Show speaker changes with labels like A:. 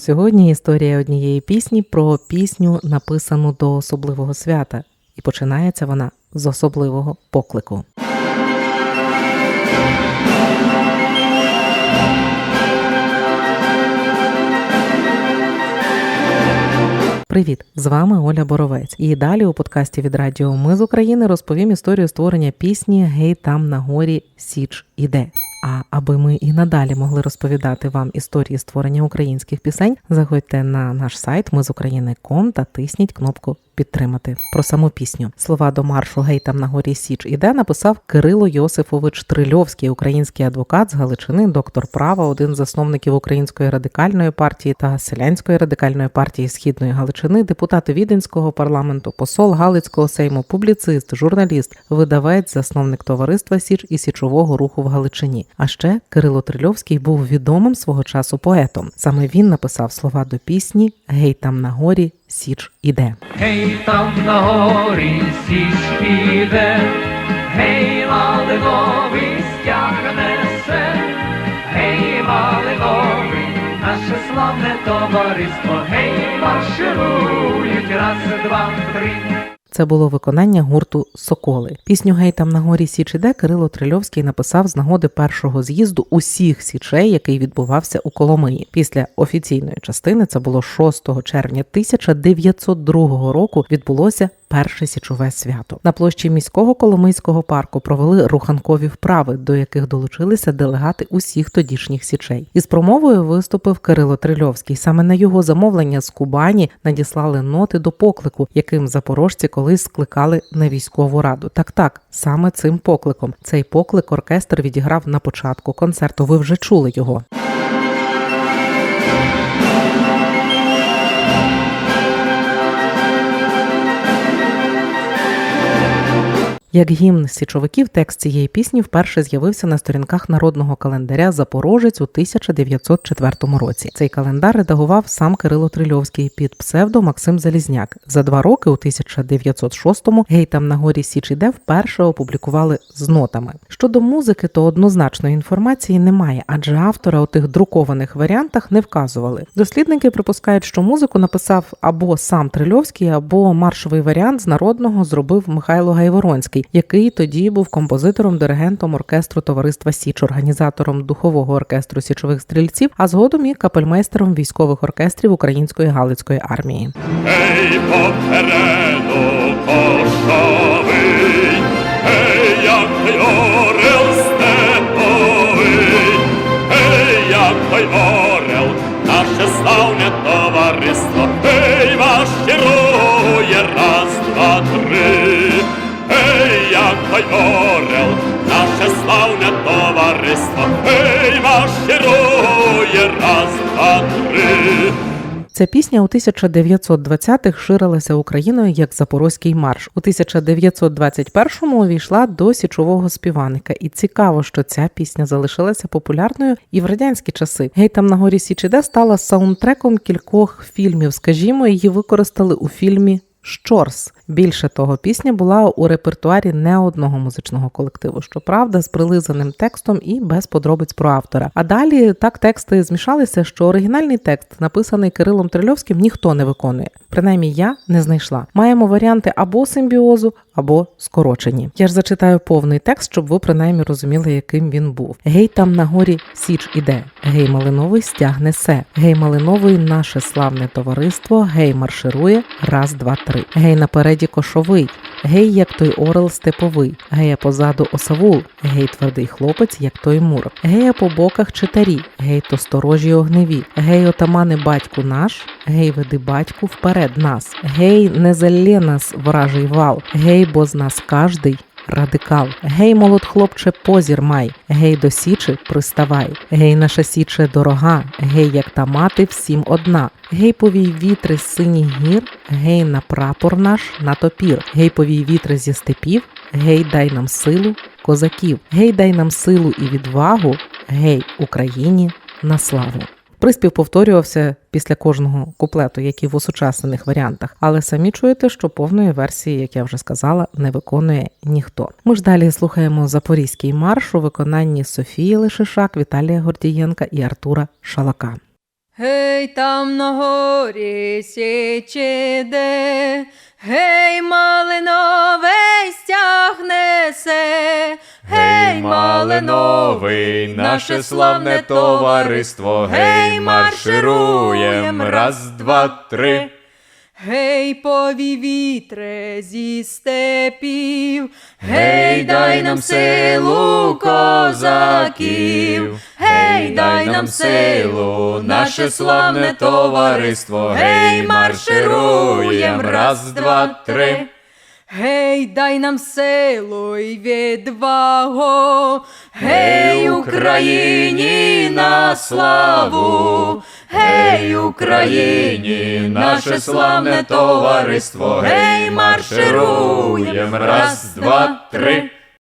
A: Сьогодні історія однієї пісні про пісню, написану до особливого свята, і починається вона з особливого поклику. Привіт! З вами Оля Боровець. І далі у подкасті від Радіо Ми з України розповім історію створення пісні Гей там на горі Січ іде. А аби ми і надалі могли розповідати вам історії створення українських пісень, заходьте на наш сайт ми з України.ком та тисніть кнопку підтримати про саму пісню. Слова до маршу Гей там на горі Січ іде написав Кирило Йосифович Трильовський, український адвокат з Галичини, доктор права, один з засновників Української радикальної партії та селянської радикальної партії Східної Галичини, депутат Віденського парламенту, посол Галицького сейму, публіцист, журналіст, видавець, засновник товариства Січ і січового руху в Галичині. А ще Кирило Трильовський був відомим свого часу поетом. Саме він написав слова до пісні Гей там на горі Січ іде.
B: Гей, там на горі січ іде, гей, малиновий стяг несе, гей, малиновий, наше славне товариство, гей, марширують, раз, два, три.
A: Це було виконання гурту Соколи. Пісню Гей там на горі Січіде Кирило Трильовський написав з нагоди першого з'їзду усіх січей, який відбувався у Коломиї. Після офіційної частини це було 6 червня 1902 року. Відбулося перше січове свято. На площі міського Коломийського парку провели руханкові вправи, до яких долучилися делегати усіх тодішніх січей. Із промовою виступив Кирило Трильовський. Саме на його замовлення з Кубані надіслали ноти до поклику, яким запорожці колись скликали на військову раду. Так, так, саме цим покликом. Цей поклик оркестр відіграв на початку концерту. Ви вже чули його. Як гімн січовиків, текст цієї пісні вперше з'явився на сторінках народного календаря Запорожець у 1904 році. Цей календар редагував сам Кирило Трильовський під псевдо Максим Залізняк. За два роки, у 1906-му, гей там на горі Січ іде вперше опублікували з нотами. Щодо музики, то однозначної інформації немає, адже автора у тих друкованих варіантах не вказували. Дослідники припускають, що музику написав або сам Трильовський, або маршовий варіант з народного зробив Михайло Гайворонський який тоді був композитором, диригентом оркестру товариства Січ, організатором духового оркестру січових стрільців, а згодом і капельмейстером військових оркестрів Української Галицької армії.
C: Ей, попереду кошовий, ей, як той орел, наше славне товариство, ей, марширує раз, два, три.
A: Ця пісня у 1920-х ширилася Україною як Запорозький марш. У 1921-му увійшла до січового співаника. І цікаво, що ця пісня залишилася популярною і в радянські часи. Гей там на горі Січіде стала саундтреком кількох фільмів. Скажімо, її використали у фільмі. Щорс більше того, пісня була у репертуарі не одного музичного колективу, щоправда, з прилизаним текстом і без подробиць про автора. А далі так тексти змішалися, що оригінальний текст, написаний Кирилом Трильовським, ніхто не виконує. Принаймні, я не знайшла. Маємо варіанти або симбіозу, або скорочені. Я ж зачитаю повний текст, щоб ви принаймні розуміли, яким він був. Гей, там на горі січ іде. Гей, малиновий стяг несе. Гей, малиновий, наше славне товариство. Гей, марширує. Раз, два, три. Гей, напереді кошовий. Гей, як той орел степовий. Гея позаду осавул. Гей, твердий хлопець, як той мур. Гея по боках читарі. Гей, то сторожі огневі. Гей, отамани батьку наш. Гей, веди батьку вперед нас. Гей, не залє нас вражий вал. Гей, бо з нас каждий радикал. Гей, молод хлопче, позір май. Гей, до січі приставай. Гей, наша січе дорога. Гей, як та мати всім одна. Гей, повій вітри з синіх гір. Гей, на прапор наш на топір. Гей, повій вітри зі степів. Гей, дай нам силу козаків. Гей, дай нам силу і відвагу. Гей, Україні на славу. Приспів повторювався після кожного куплету, як і в осучаснених варіантах, але самі чуєте, що повної версії, як я вже сказала, не виконує ніхто. Ми ж далі слухаємо Запорізький марш у виконанні Софії Лишишак, Віталія Гордієнка і Артура Шалака.
D: Гей, там на горі січе де, гей, малиновий стяг несе,
E: Гей, малиновий, наше славне товариство, гей, маршируєм, раз, два, три.
D: Гей, пові вітре зі степів,
E: Гей, дай нам силу козаків, гей, дай нам силу, наше славне товариство, гей, маршируєм, раз, два, три.
D: Гей, дай нам силу й відвагу,
E: Гей, Україні на славу, гей, Україні, наше славне товариство, гей, маршируєм, раз, два, три.